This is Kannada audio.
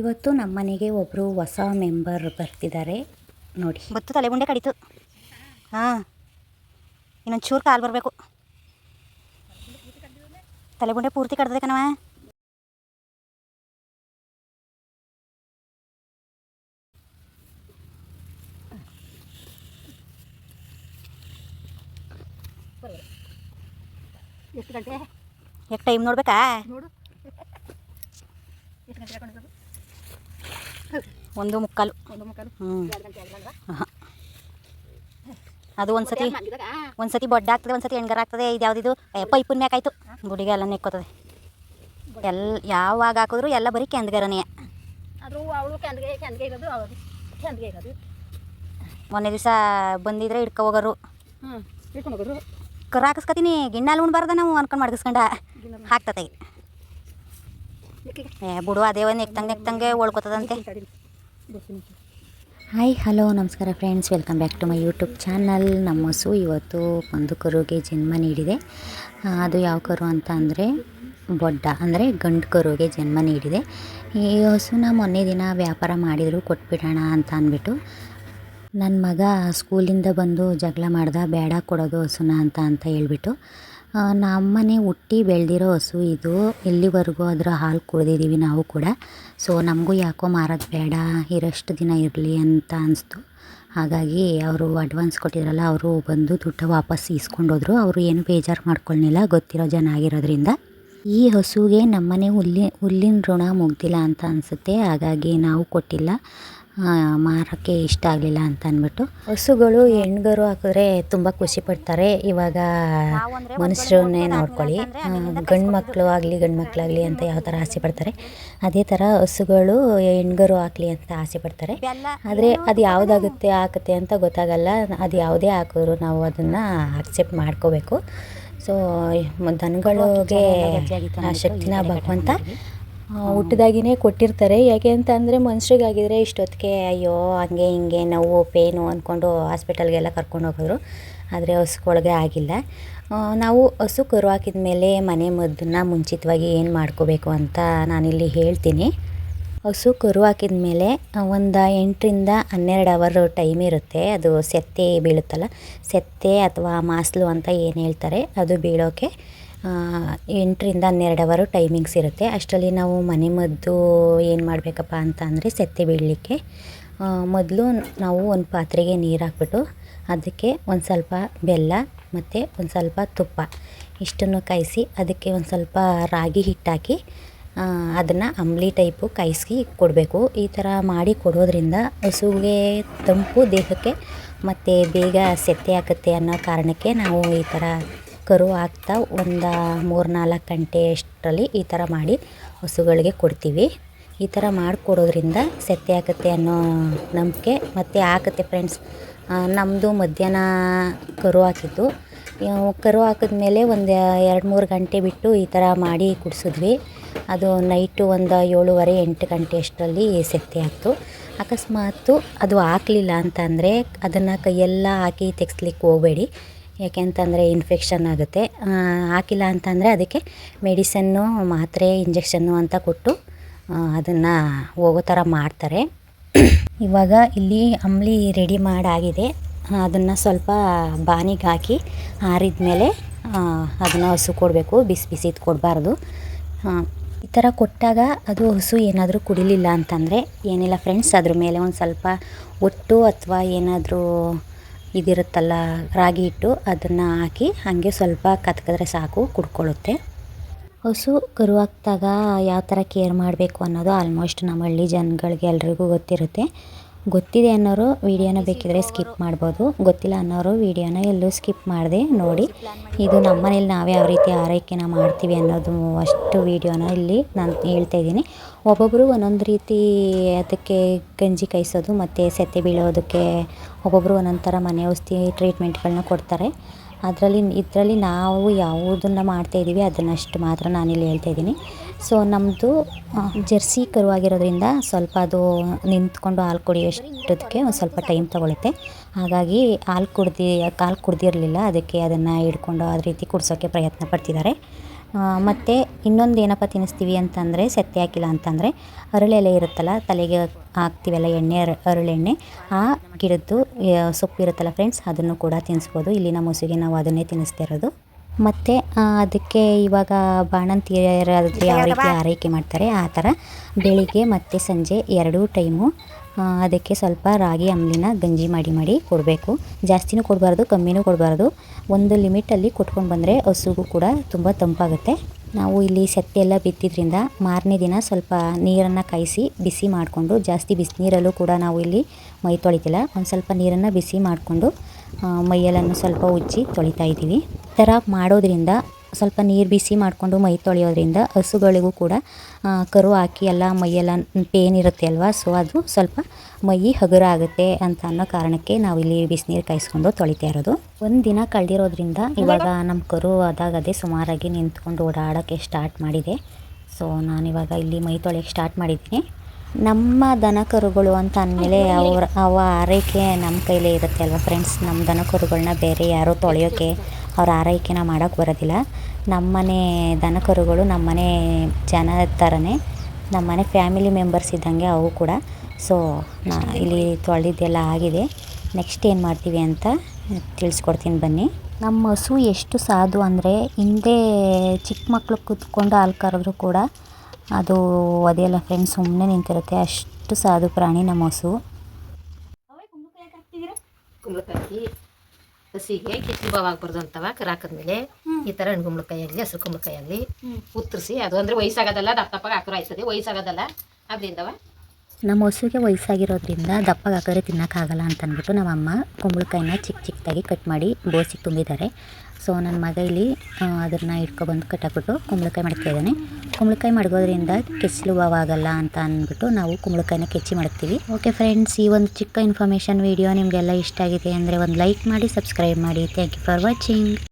ಇವತ್ತು ನಮ್ಮ ಮನೆಗೆ ಒಬ್ಬರು ಹೊಸ ಮೆಂಬರ್ ಬರ್ತಿದ್ದಾರೆ. ನೋಡಿ. ಬತ್ತು ತಲೆ ಬುಂಡೆ ಕಡಿತು. ಹಾಂ. ಇನ್ನೊಂದು ಚೂರು ಕಾಲು ಬರಬೇಕು. ತಲೆ ಬುಂಡೆ ಪೂರ್ತಿ ಕಡ್ದೆ ಕಣವ ಎಷ್ಟು ಗಂಟೆ? ಎಷ್ಟು ಟೈಮ್ ನೋಡ್ಬೇಕಾ? ನೋಡು. ಎಷ್ಟು ಗಂಟೆ ಒಂದು ಮುಕ್ಕಾಲು. ಹ್ಞೂ ಅದು ಒಂದು ಸತಿ ಒಂದು ಸತಿ ಬೊಡ್ಡ ಆಗ್ತದೆ ಒಂದು ಸತಿ ಎಣ್ಗಾರ ಆಗ್ತದೆ ಇದು ಯಾವುದಿದು? ಪೈಪಿನ ಮ್ಯಾಕ್ ಆಯ್ತು ಗುಡಿಗೆ ಎಲ್ಲ ನೆಕ್ಕೋತದೆ. ಎಲ್ಲ ಯಾವಾಗ ಹಾಕಿದ್ರು ಎಲ್ಲ ಬರೀ ಕೆಂದ್ಗರನೇ ಮೊನ್ನೆ ದಿವಸ ಬಂದಿದ್ರೆ ಹಿಡ್ಕೊ ಹೋಗೋರು. ಕರ ಹಾಕಿಸ್ಕತೀನಿ ಹೋಗೋರು. ಕರು ಹಾಕಿಸ್ಕೊತೀನಿ ಗಿಣ್ಣಲ್ಲಿ ಉಣ್ಬಾರ್ದ ನಾವು ಅನ್ಕೊಂಡು ಮಡಗಿಸ್ಕೊಂಡ ಹಾಕ್ತತೆ ಏ ಅದೇ ಒಂದು ನೆಕ್ತಂಗೆ ನೆಕ್ತಂಗೆ ಓಳ್ಕೊತದಂತೆ ಹಾಯ್, ಹಲೋ, ನಮಸ್ಕಾರ friends. Welcome back to my YouTube channel. ನಮ್ಮ ಹಸು ಇವತ್ತು ಒಂದು ಕರುಗೆ ಜನ್ಮ ನೀಡಿದೆ. ಅದು ಯಾವ ಕರು ಅಂತ ಅಂದರೆ ಬೊಡ್ಡ, ಅಂದರೆ ಗಂಡು ಕರುಗೆ ಜನ್ಮ ನೀಡಿದೆ. ಈ ಹಸುನ ಮೊನ್ನೆ ದಿನ ವ್ಯಾಪಾರ ಮಾಡಿದರು, ಕೊಟ್ಬಿಡೋಣ ಅಂತ ಅಂದ್ಬಿಟ್ಟು. ನನ್ನ ಮಗ ಸ್ಕೂಲಿಂದ ಬಂದು ಜಗಳ ಮಾಡ್ದ, ಬೇಡ ಕೊಡೋದು ಹಸುನ ಅಂತ ಅಂತ ಹೇಳ್ಬಿಟ್ಟು. ನಮ್ಮನೆ ಹುಟ್ಟಿ ಬೆಳೆದಿರೋ ಹಸು ಇದು. ಎಲ್ಲಿವರೆಗೂ ಅದರ ಹಾಲು ಕುಡಿದಿದ್ದೀವಿ ನಾವು ಕೂಡ. ಸೊ ನಮಗೂ ಯಾಕೋ ಮಾರೋದು ಬೇಡ, ಇರೋಷ್ಟು ದಿನ ಇರಲಿ ಅಂತ ಅನಿಸ್ತು. ಹಾಗಾಗಿ ಅವರು ಅಡ್ವಾನ್ಸ್ ಕೊಟ್ಟಿದ್ರಲ್ಲ, ಅವರು ಬಂದು ದುಡ್ಡು ವಾಪಸ್ ಇಸ್ಕೊಂಡೋದ್ರು ಅವರು ಏನು ಬೇಜಾರು ಮಾಡ್ಕೊಳ್ಳಿಲ್ಲ ಗೊತ್ತಿರೋ ಜನ ಆಗಿರೋದ್ರಿಂದ. ಈ ಹಸುಗೆ ನಮ್ಮನೆ ಹುಲ್ಲಿ, ಹುಲ್ಲಿನ ಋಣ ಮುಗ್ದಿಲ್ಲ ಅಂತ ಅನಿಸುತ್ತೆ. ಹಾಗಾಗಿ ನಾವು ಕೊಟ್ಟಿಲ್ಲ. ಮಾರೋಕ್ಕೆ ಇಷ್ಟ ಆಗಲಿಲ್ಲ ಅಂತ ಅಂದ್ಬಿಟ್ಟು. ಹಸುಗಳು ಹೆಣ್ಗರು ಹಾಕಿದ್ರೆ ತುಂಬ ಖುಷಿ ಪಡ್ತಾರೆ. ಇವಾಗ ಮನುಷ್ಯರನ್ನೇ ನೋಡ್ಕೊಳ್ಳಿ. ಗಂಡು ಮಕ್ಕಳು ಆಗಲಿ ಗಂಡು ಮಕ್ಕಳಾಗಲಿ ಅಂತ ಯಾವ ಥರ ಆಸೆ ಪಡ್ತಾರೆ. ಅದೇ ಥರ ಹಸುಗಳು ಹೆಣ್ಗರು ಹಾಕಲಿ ಅಂತ ಆಸೆ ಪಡ್ತಾರೆ. ಆದರೆ ಅದು ಯಾವುದಾಗುತ್ತೆ ಹಾಕುತ್ತೆ ಅಂತ ಗೊತ್ತಾಗಲ್ಲ. ಅದು ಯಾವುದೇ ಹಾಕಿದ್ರು ನಾವು ಅದನ್ನು ಅಕ್ಸೆಪ್ಟ್ ಮಾಡ್ಕೋಬೇಕು. ಸೊ ದನಗಳಿಗೆ ಶಕ್ತಿನ ಭಗವಂತ ಹುಟ್ಟಿದಾಗಿನೇ ಕೊಟ್ಟಿರ್ತಾರೆ. ಯಾಕೆ ಅಂತ ಅಂದರೆ ಮನುಷ್ಯರಿಗಾಗಿದ್ರೆ ಇಷ್ಟೊತ್ತಿಗೆ, ಅಯ್ಯೋ, ಹಂಗೆ, ಹಿಂಗೆ, ನೋವು, ಪೇನು ಅಂದ್ಕೊಂಡು ಹಾಸ್ಪಿಟಲ್ಗೆಲ್ಲ ಕರ್ಕೊಂಡು ಹೋಗೋರು. ಆದರೆ ಹಸುಗಳಿಗೆ ಆಗಿಲ್ಲ. ನಾವು ಹಸು ಕರು ಹಾಕಿದ ಮೇಲೆ ಮನೆ ಮದ್ದನ್ನ ಮುಂಚಿತವಾಗಿ ಏನು ಮಾಡ್ಕೋಬೇಕು ಅಂತ ನಾನಿಲ್ಲಿ ಹೇಳ್ತೀನಿ. ಹಸು ಕರು ಹಾಕಿದ ಮೇಲೆ ಒಂದು ಎಂಟರಿಂದ ಹನ್ನೆರಡು ಅವರ್ ಟೈಮ್ ಇರುತ್ತೆ. ಅದು ಸೆತ್ತೆ ಬೀಳುತ್ತಲ್ಲ. ಸೆತ್ತೆ ಅಥವಾ ಮಾಸ್ಲು ಅಂತ ಏನು ಹೇಳ್ತಾರೆ ಅದು ಬೀಳೋಕ್ಕೆ ಆ, ಎಂಟರಿಂದ ಹನ್ನೆರಡು ಅವರು ಟೈಮಿಂಗ್ಸ್ ಇರುತ್ತೆ. ಅಷ್ಟರಲ್ಲಿ ನಾವು ಮನೆ ಮದ್ದು ಏನು ಮಾಡಬೇಕಪ್ಪ ಅಂತ ಅಂದರೆ ಸೆತ್ತೆ ಬೀಳಲಿಕ್ಕೆ ಮೊದಲು ನಾವು ಒಂದು ಪಾತ್ರೆಗೆ ನೀರು ಹಾಕ್ಬಿಟ್ಟು ಅದಕ್ಕೆ ಒಂದು ಸ್ವಲ್ಪ ಬೆಲ್ಲ ಮತ್ತು ಒಂದು ಸ್ವಲ್ಪ ತುಪ್ಪ ಇಷ್ಟನ್ನು ಕಾಯಿಸಿ ಅದಕ್ಕೆ ಒಂದು ಸ್ವಲ್ಪ ರಾಗಿ ಹಿಟ್ಟು ಹಾಕಿ ಅದನ್ನು ಅಂಬ್ಲಿ ಟೈಪು ಕಾಯಿಸಿ ಕೊಡಬೇಕು. ಈ ಥರ ಮಾಡಿ ಕೊಡೋದ್ರಿಂದ ಹಸುಗೆ ತಂಪು, ದೇಹಕ್ಕೆ ಮತ್ತು ಬೇಗ ಸೆತ್ತೆ ಆಗುತ್ತೆ ಅನ್ನೋ ಕಾರಣಕ್ಕೆ ನಾವು ಈ ಥರ ಕರು ಹಾಕ್ತಾ ಒಂದು ಮೂರು ನಾಲ್ಕು ಗಂಟೆ ಅಷ್ಟರಲ್ಲಿ ಈ ಥರ ಮಾಡಿ ಹಸುಗಳಿಗೆ ಕೊಡ್ತೀವಿ. ಈ ಥರ ಮಾಡಿಕೊಡೋದ್ರಿಂದ ಸೆತ್ತೆ ಆಗುತ್ತೆ ಅನ್ನೋ ನಂಬಿಕೆ ಮತ್ತು ಆಗುತ್ತೆ ಫ್ರೆಂಡ್ಸ್ ನಮ್ಮದು ಮಧ್ಯಾಹ್ನ ಕರು ಹಾಕಿದ್ದು. ಕರು ಹಾಕಿದ್ಮೇಲೆ ಒಂದು ಎರಡು ಮೂರು ಗಂಟೆ ಬಿಟ್ಟು ಈ ಥರ ಮಾಡಿ ಕುಡಿಸಿದ್ವಿ. ಅದು ನೈಟು ಒಂದು ಏಳುವರೆ, ಎಂಟು ಗಂಟೆ ಅಷ್ಟರಲ್ಲಿ ಸೆತ್ತೆ ಆಯಿತು. ಅಕಸ್ಮಾತು ಅದು ಹಾಕ್ಲಿಲ್ಲ ಅಂತಂದರೆ ಅದನ್ನು ಕೈಯೆಲ್ಲ ಹಾಕಿ ತೆಗ್ಸ್ಲಿಕ್ಕೆ ಹೋಗಬೇಡಿ. ಯಾಕೆಂತಂದರೆ ಇನ್ಫೆಕ್ಷನ್ ಆಗುತ್ತೆ. ಹಾಕಿಲ್ಲ ಅಂತಂದರೆ ಅದಕ್ಕೆ ಮೆಡಿಸನ್ನು, ಮಾತ್ರೆ, ಇಂಜೆಕ್ಷನ್ನು ಅಂತ ಕೊಟ್ಟು ಅದನ್ನು ಹೋಗೋ ಥರ ಮಾಡ್ತಾರೆ. ಇವಾಗ ಇಲ್ಲಿ ಅಂಬ್ಲಿ ರೆಡಿ ಮಾಡಾಗಿದೆ. ಅದನ್ನು ಸ್ವಲ್ಪ ಬಾನಿಗೆ ಹಾಕಿ ಆರಿದ ಮೇಲೆ ಅದನ್ನು ಹಸು ಕೊಡಬೇಕು, ಬಿಸಿ ಬಿಸಿದು ಕೊಡಬಾರ್ದು ಈ ಥರ ಕೊಟ್ಟಾಗ ಅದು ಹಸು ಏನಾದರೂ ಕುಡಿಲಿಲ್ಲ ಅಂತಂದರೆ, ಏನಿಲ್ಲ ಫ್ರೆಂಡ್ಸ್ ಅದ್ರ ಮೇಲೆ ಒಂದು ಸ್ವಲ್ಪ ಒಟ್ಟು ಅಥವಾ ಏನಾದರೂ ಇದಿರುತ್ತಲ್ಲ, ರಾಗಿ ಹಿಟ್ಟು ಅದನ್ನು ಹಾಕಿ ಹಾಗೆ ಸ್ವಲ್ಪ ಕತ್ಕಿದ್ರೆ ಸಾಕು, ಕುಡ್ಕೊಳ್ಳುತ್ತೆ. ಹಸು ಕರು ಹಾಕ್ದಾಗ ಯಾವ ಥರ ಕೇರ್ ಮಾಡಬೇಕು ಅನ್ನೋದು ಆಲ್ಮೋಸ್ಟ್ ನಮ್ಮ ಹಳ್ಳಿ ಜನಗಳಿಗೆ ಎಲ್ರಿಗೂ ಗೊತ್ತಿರುತ್ತೆ. ಗೊತ್ತಿದೆ ಅನ್ನೋರು ವೀಡಿಯೋನ ಬೇಕಿದ್ರೆ ಸ್ಕಿಪ್ ಮಾಡ್ಬೋದು. ಗೊತ್ತಿಲ್ಲ ಅನ್ನೋರು ವೀಡಿಯೋನ ಎಲ್ಲೂ ಸ್ಕಿಪ್ ಮಾಡಿದೆ ನೋಡಿ. ಇದು ನಮ್ಮ ಮನೇಲಿ ನಾವು ಯಾವ ರೀತಿ ಆರೈಕೆನ ಮಾಡ್ತೀವಿ ಅನ್ನೋದು ಅಷ್ಟು ವೀಡಿಯೋನ ಇಲ್ಲಿ ನಾನು ಹೇಳ್ತಾ ಇದ್ದೀನಿ. ಒಬ್ಬೊಬ್ಬರು ಒಂದೊಂದು ರೀತಿ ಅದಕ್ಕೆ ಗಂಜಿ ಕಾಯಿಸೋದು ಮತ್ತು ಸೆತೆ ಬೀಳೋದಕ್ಕೆ ಒಬ್ಬೊಬ್ಬರು ಒಂದೊಂದು ಥರ ಮನೆ ಔಷಧಿ ಟ್ರೀಟ್ಮೆಂಟ್ಗಳನ್ನ ಕೊಡ್ತಾರೆ. ಅದರಲ್ಲಿ ಇದರಲ್ಲಿ ನಾವು ಯಾವುದನ್ನು ಮಾಡ್ತಾಯಿದ್ದೀವಿ ಅದನ್ನಷ್ಟು ಮಾತ್ರ ನಾನಿಲ್ಲಿ ಹೇಳ್ತಾ ಇದ್ದೀನಿ. ಸೊ ನಮ್ಮದು ಜರ್ಸಿ ಕರುವಾಗಿರೋದ್ರಿಂದ ಸ್ವಲ್ಪ ಅದು ನಿಂತ್ಕೊಂಡು ಹಾಲು ಕುಡಿಯೋಷ್ಟೊತ್ತಿಗೆ ಒಂದು ಸ್ವಲ್ಪ ಟೈಮ್ ತೊಗೊಳುತ್ತೆ. ಹಾಗಾಗಿ ಹಾಲು ಕುಡ್ದು ಹಾಲು ಕುಡ್ದಿರಲಿಲ್ಲ, ಅದಕ್ಕೆ ಅದನ್ನು ಹಿಡ್ಕೊಂಡು ಆ ರೀತಿ ಕುಡಿಸೋಕ್ಕೆ ಪ್ರಯತ್ನ ಪಡ್ತಿದ್ದಾರೆ. ಮತ್ತು ಇನ್ನೊಂದು ಏನಪ್ಪ ತಿನ್ನಿಸ್ತೀವಿ ಅಂತಂದರೆ ಸೆತ್ತೆ ಹಾಕಿಲ್ಲ ಅಂತಂದರೆ ಅರಳೆಲೆ ಇರುತ್ತಲ್ಲ, ತಲೆಗೆ ಹಾಕ್ತೀವಲ್ಲ ಎಣ್ಣೆ ಅರಳೆಣ್ಣೆ ಆ ಗಿಡದ್ದು ಸೊಪ್ಪು ಇರುತ್ತಲ್ಲ ಫ್ರೆಂಡ್ಸ್ ಅದನ್ನು ಕೂಡ ತಿನ್ನಿಸ್ಬೋದು ಇಲ್ಲಿನ ಮುಸುಗೆ ನಾವು ಅದನ್ನೇ ತಿನ್ನಿಸ್ತಾ ಇರೋದು. ಮತ್ತು ಅದಕ್ಕೆ ಇವಾಗ ಬಾಣಂತಿಯರಾದರೆ ಯಾವ ರೀತಿ ಆರೈಕೆ ಮಾಡ್ತಾರೆ ಆ ಥರ ಬೆಳಿಗ್ಗೆ ಮತ್ತು ಸಂಜೆ ಎರಡೂ ಟೈಮು ಅದಕ್ಕೆ ಸ್ವಲ್ಪ ರಾಗಿ ಅಂಬ್ಲಿನ ಗಂಜಿ ಮಾಡಿ ಮಾಡಿ ಕೊಡಬೇಕು. ಜಾಸ್ತಿನೂ ಕೊಡಬಾರ್ದು ಕಮ್ಮಿನೂ ಕೊಡಬಾರ್ದು. ಒಂದು ಲಿಮಿಟಲ್ಲಿ ಕೊಟ್ಕೊಂಡು ಬಂದರೆ ಹಸುಗೂ ಕೂಡ ತುಂಬ ತಂಪಾಗುತ್ತೆ. ನಾವು ಇಲ್ಲಿ ಸೆತ್ತೆ ಎಲ್ಲ ಬಿತ್ತಿದ್ರಿಂದ ಮಾರನೇ ದಿನ ಸ್ವಲ್ಪ ನೀರನ್ನು ಕಾಯಿಸಿ ಬಿಸಿ ಮಾಡಿಕೊಂಡು ಜಾಸ್ತಿ ಬಿಸಿನೀರಲ್ಲೂ ಕೂಡ ನಾವು ಇಲ್ಲಿ ಮೈ ತೊಳಿತಿಲ್ಲ. ಒಂದು ಸ್ವಲ್ಪ ನೀರನ್ನು ಬಿಸಿ ಮಾಡಿಕೊಂಡು ಮೈಯೆಲ್ಲನ್ನು ಸ್ವಲ್ಪ ಉಜ್ಜಿ ತೊಳಿತಾ ಇದ್ದೀವಿ. ಈ ಥರ ಮಾಡೋದ್ರಿಂದ ಸ್ವಲ್ಪ ನೀರು ಬಿಸಿ ಮಾಡಿಕೊಂಡು ಮೈ ತೊಳೆಯೋದ್ರಿಂದ ಹಸುಗಳಿಗೂ ಕೂಡ ಕರು ಹಾಕಿ ಎಲ್ಲ ಮೈಯೆಲ್ಲ ಪೇನ್ ಇರುತ್ತೆ ಅಲ್ವಾ? ಸೊ ಅದು ಸ್ವಲ್ಪ ಮೈ ಹಗುರ ಆಗುತ್ತೆ ಅಂತ ಅನ್ನೋ ಕಾರಣಕ್ಕೆ ನಾವು ಇಲ್ಲಿ ಬಿಸಿನೀರು ಕಾಯಿಸ್ಕೊಂಡು ತೊಳಿತಾ ಇರೋದು. ಒಂದು ದಿನ ಕಳೆದಿರೋದ್ರಿಂದ ಇವಾಗ ನಮ್ಮ ಕರು ಅದಾಗದೇ ಸುಮಾರಾಗಿ ನಿಂತ್ಕೊಂಡು ಓಡಾಡೋಕ್ಕೆ ಸ್ಟಾರ್ಟ್ ಮಾಡಿದೆ. ಸೊ ನಾನಿವಾಗ ಇಲ್ಲಿ ಮೈ ತೊಳೆಯೋಕ್ಕೆ ಸ್ಟಾರ್ಟ್ ಮಾಡಿದ್ದೀನಿ. ನಮ್ಮ ದನ ಕರುಗಳು ಅಂತ ಅಂದಮೇಲೆ ಅವ್ರ ಅವ ಆರೈಕೆ ನಮ್ಮ ಕೈಲೇ ಇರುತ್ತೆ ಅಲ್ವಾ ಫ್ರೆಂಡ್ಸ್ ನಮ್ಮ ದನ ಕರುಗಳನ್ನ ಬೇರೆ ಯಾರೂ ತೊಳೆಯೋಕ್ಕೆ ಅವ್ರ ಆರೈಕೆನ ಮಾಡೋಕ್ಕೆ ಬರೋದಿಲ್ಲ. ನಮ್ಮನೆ ದನ ಕರುಗಳು ನಮ್ಮನೆ ಜನ ಥರನೇ ನಮ್ಮನೆ ಫ್ಯಾಮಿಲಿ ಮೆಂಬರ್ಸ್ ಇದ್ದಂಗೆ ಅವು ಕೂಡ. ಸೊ ನಾ ಇಲ್ಲಿ ತೊಳೆದಿದ್ದೆಲ್ಲ ಆಗಿದೆ. ನೆಕ್ಸ್ಟ್ ಏನು ಮಾಡ್ತೀವಿ ಅಂತ ತಿಳಿಸ್ಕೊಡ್ತೀನಿ ಬನ್ನಿ. ನಮ್ಮ ಹಸು ಎಷ್ಟು ಸಾಧು ಅಂದರೆ ಹಿಂದೆ ಚಿಕ್ಕ ಮಕ್ಕಳು ಕೂತ್ಕೊಂಡು ಹಾಲು ಕರೆದ್ರು ಕೂಡ ಅದು ಅದೆಲ್ಲ ಫ್ರೆಂಡ್ಸ್ ಸುಮ್ಮನೆ ನಿಂತಿರುತ್ತೆ. ಅಷ್ಟು ಸಾಧು ಪ್ರಾಣಿ ನಮ್ಮ ಹಸು. ಕುಂಬಳಕಾಯಿ ಹಸಿಗೆ ಕಿಚ್ಚು ಬಾವ್ ಆಗ್ಬಾರ್ದು ಅಂತವ ಕರಾಕದ್ಮೇಲೆ ಈ ತರ ಹಣ್ಣುಗುಂಬಳಕಾಯಿ ಆಗಲಿ ಹಸಿರು ಕುಂಬಳಕಾಯಿ ಆಗಲಿ ಉತ್ತರಿಸಿ ಅದು ಅಂದ್ರೆ ವಯಸ್ಸಾಗೋದಲ್ಲ ದಪ್ಪ ದಪ್ಪಗೆ ಹಾಕಿರೋ ಆಯ್ತದೆ ವಯಸ್ಸಾಗೋದಲ್ಲ. ಅದರಿಂದವ ನಮ್ಮ ಹಸುಗೆ ವಯಸ್ಸಾಗಿರೋದ್ರಿಂದ ದಪ್ಪಗೆ ಹಾಕಿದ್ರೆ ತಿನ್ನೋಕ್ಕಾಗಲ್ಲ ಅಂತ ಅಂದ್ಬಿಟ್ಟು ನಮ್ಮಮ್ಮ ಕುಂಬಳಕಾಯಿನ ಚಿಕ್ಕ ಚಿಕ್ಕದಾಗಿ ಕಟ್ ಮಾಡಿ ಬೋಸಿಗೆ ತುಂಬಿದ್ದಾರೆ. ಸೊ ನನ್ನ ಮಗ ಇಲ್ಲಿ ಅದನ್ನು ಇಟ್ಕೊಬಂದು ಕಟ್ಟಾಕ್ಬಿಟ್ಟು ಕುಂಬಳಕಾಯಿ ಮಾಡ್ತಾ ಇದ್ದಾನೆ. ಕುಂಬಳಕಾಯಿ ಮಡಗೋದ್ರಿಂದ ಕೆಸಲು ಆಗಲ್ಲ ಅಂತ ಅಂದ್ಬಿಟ್ಟು ನಾವು ಕುಂಬಳಕಾಯಿನ ಕೆಚ್ಚಿ ಮಾಡ್ತೀವಿ. ಓಕೆ ಫ್ರೆಂಡ್ಸ್ ಈ ಒಂದು ಚಿಕ್ಕ ಇನ್ಫಾರ್ಮೇಷನ್ ವಿಡಿಯೋ ನಿಮಗೆಲ್ಲ ಇಷ್ಟ ಆಗಿದೆ ಅಂದರೆ ಒಂದು ಲೈಕ್ ಮಾಡಿ ಸಬ್ಸ್ಕ್ರೈಬ್ ಮಾಡಿ. Thank you for watching